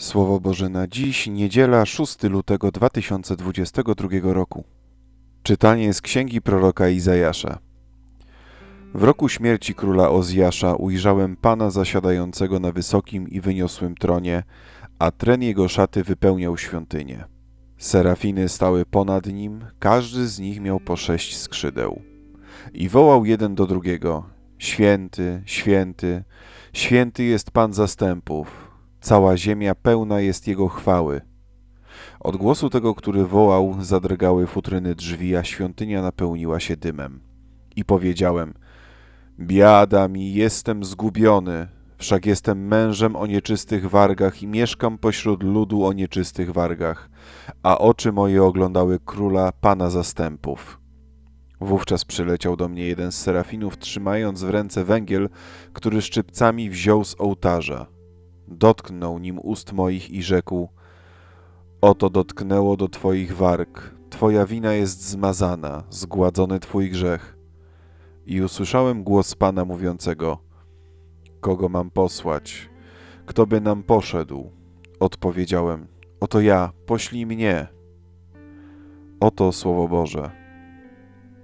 Słowo Boże na dziś, niedziela 6 lutego 2022 roku. Czytanie z księgi proroka Izajasza. W roku śmierci króla Ozjasza ujrzałem Pana zasiadającego na wysokim i wyniosłym tronie, a tren jego szaty wypełniał świątynię. Serafiny stały ponad nim, każdy z nich miał po sześć skrzydeł. I wołał jeden do drugiego: Święty, święty, święty jest Pan zastępów, cała ziemia pełna jest Jego chwały. Od głosu tego, który wołał, zadrgały futryny drzwi, a świątynia napełniła się dymem. I powiedziałem: Biada mi, jestem zgubiony, wszak jestem mężem o nieczystych wargach i mieszkam pośród ludu o nieczystych wargach, a oczy moje oglądały króla, pana zastępów. Wówczas przyleciał do mnie jeden z serafinów, trzymając w ręce węgiel, który szczypcami wziął z ołtarza. Dotknął nim ust moich i rzekł: Oto dotknęło do twoich warg, twoja wina jest zmazana, zgładzony twój grzech. I usłyszałem głos Pana mówiącego: Kogo mam posłać? Kto by nam poszedł? Odpowiedziałem: Oto ja, poślij mnie. Oto słowo Boże.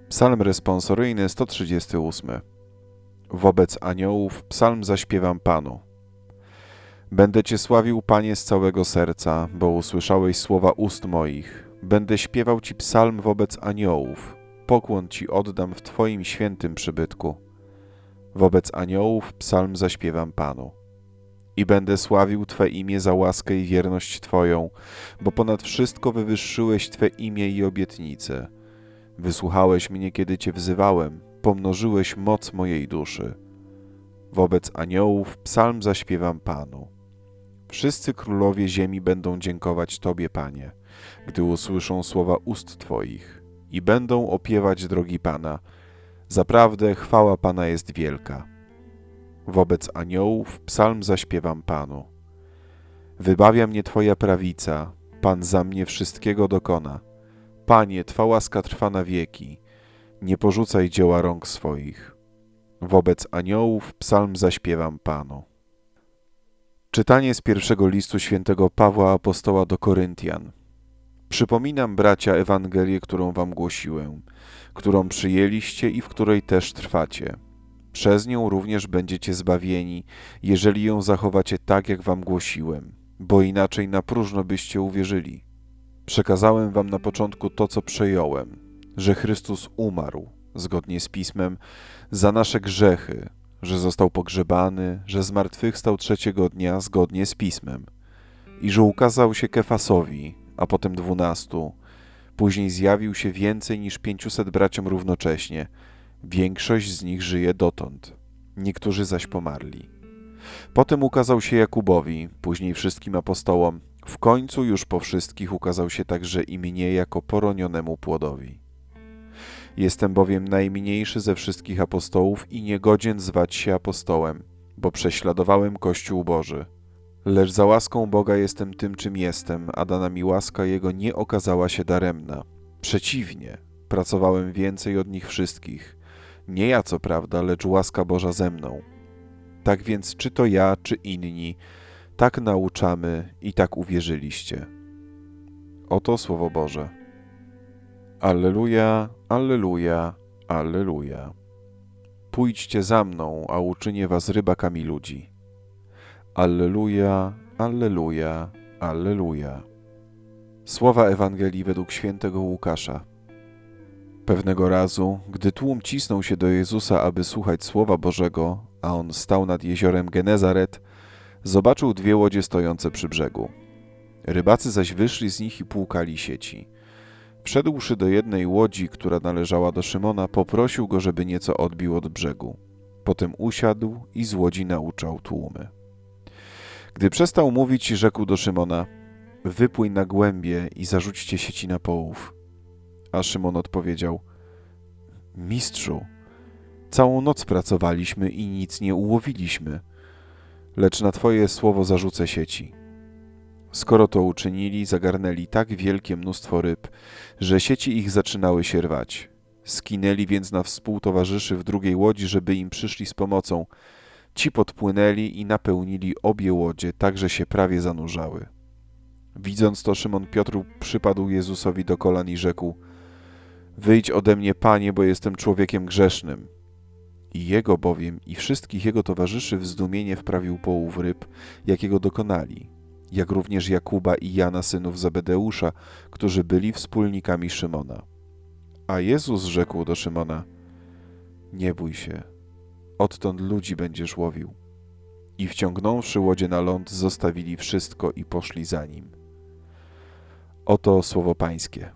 Psalm responsoryjny 138. Wobec aniołów psalm zaśpiewam Panu. Będę Cię sławił, Panie, z całego serca, bo usłyszałeś słowa ust moich. Będę śpiewał Ci psalm wobec aniołów. Pokłon Ci oddam w Twoim świętym przybytku. Wobec aniołów psalm zaśpiewam Panu. I będę sławił Twe imię za łaskę i wierność Twoją, bo ponad wszystko wywyższyłeś Twe imię i obietnice. Wysłuchałeś mnie, kiedy Cię wzywałem, pomnożyłeś moc mojej duszy. Wobec aniołów psalm zaśpiewam Panu. Wszyscy królowie ziemi będą dziękować Tobie, Panie, gdy usłyszą słowa ust Twoich i będą opiewać drogi Pana. Zaprawdę chwała Pana jest wielka. Wobec aniołów psalm zaśpiewam Panu. Wybawia mnie Twoja prawica, Pan za mnie wszystkiego dokona. Panie, Twa łaska trwa na wieki, nie porzucaj dzieła rąk swoich. Wobec aniołów psalm zaśpiewam Panu. Czytanie z pierwszego listu świętego Pawła Apostoła do Koryntian. Przypominam, bracia, Ewangelię, którą wam głosiłem, którą przyjęliście i w której też trwacie. Przez nią również będziecie zbawieni, jeżeli ją zachowacie tak, jak wam głosiłem, bo inaczej na próżno byście uwierzyli. Przekazałem wam na początku to, co przejąłem, że Chrystus umarł, zgodnie z Pismem, za nasze grzechy, że został pogrzebany, że zmartwychwstał trzeciego dnia zgodnie z Pismem i że ukazał się Kefasowi, a potem dwunastu. Później zjawił się więcej niż pięciuset braciom równocześnie. Większość z nich żyje dotąd, niektórzy zaś pomarli. Potem ukazał się Jakubowi, później wszystkim apostołom. W końcu już po wszystkich ukazał się także i mnie jako poronionemu płodowi. Jestem bowiem najmniejszy ze wszystkich apostołów i niegodzien zwać się apostołem, bo prześladowałem Kościół Boży. Lecz za łaską Boga jestem tym, czym jestem, a dana mi łaska Jego nie okazała się daremna. Przeciwnie, pracowałem więcej od nich wszystkich. Nie ja, co prawda, lecz łaska Boża ze mną. Tak więc, czy to ja, czy inni, tak nauczamy i tak uwierzyliście. Oto Słowo Boże. Alleluja, alleluja, alleluja. Pójdźcie za mną, a uczynię was rybakami ludzi. Alleluja, alleluja, alleluja. Słowa Ewangelii według świętego Łukasza. Pewnego razu, gdy tłum cisnął się do Jezusa, aby słuchać Słowa Bożego, a on stał nad jeziorem Genezaret, zobaczył dwie łodzie stojące przy brzegu. Rybacy zaś wyszli z nich i płukali sieci. Wszedłszy do jednej łodzi, która należała do Szymona, poprosił go, żeby nieco odbił od brzegu. Potem usiadł i z łodzi nauczał tłumy. Gdy przestał mówić, rzekł do Szymona: Wypłyń na głębie i zarzućcie sieci na połów. A Szymon odpowiedział: Mistrzu, całą noc pracowaliśmy i nic nie ułowiliśmy, lecz na Twoje słowo zarzucę sieci. Skoro to uczynili, zagarnęli tak wielkie mnóstwo ryb, że sieci ich zaczynały się rwać. Skinęli więc na współtowarzyszy w drugiej łodzi, żeby im przyszli z pomocą. Ci podpłynęli i napełnili obie łodzie, tak że się prawie zanurzały. Widząc to, Szymon Piotr przypadł Jezusowi do kolan i rzekł: Wyjdź ode mnie, panie, bo jestem człowiekiem grzesznym. I jego bowiem i wszystkich jego towarzyszy w zdumienie wprawił połów ryb, jakiego dokonali, jak również Jakuba i Jana, synów Zebedeusza, którzy byli wspólnikami Szymona. A Jezus rzekł do Szymona: Nie bój się, odtąd ludzi będziesz łowił. I wciągnąwszy łodzie na ląd, zostawili wszystko i poszli za nim. Oto słowo Pańskie.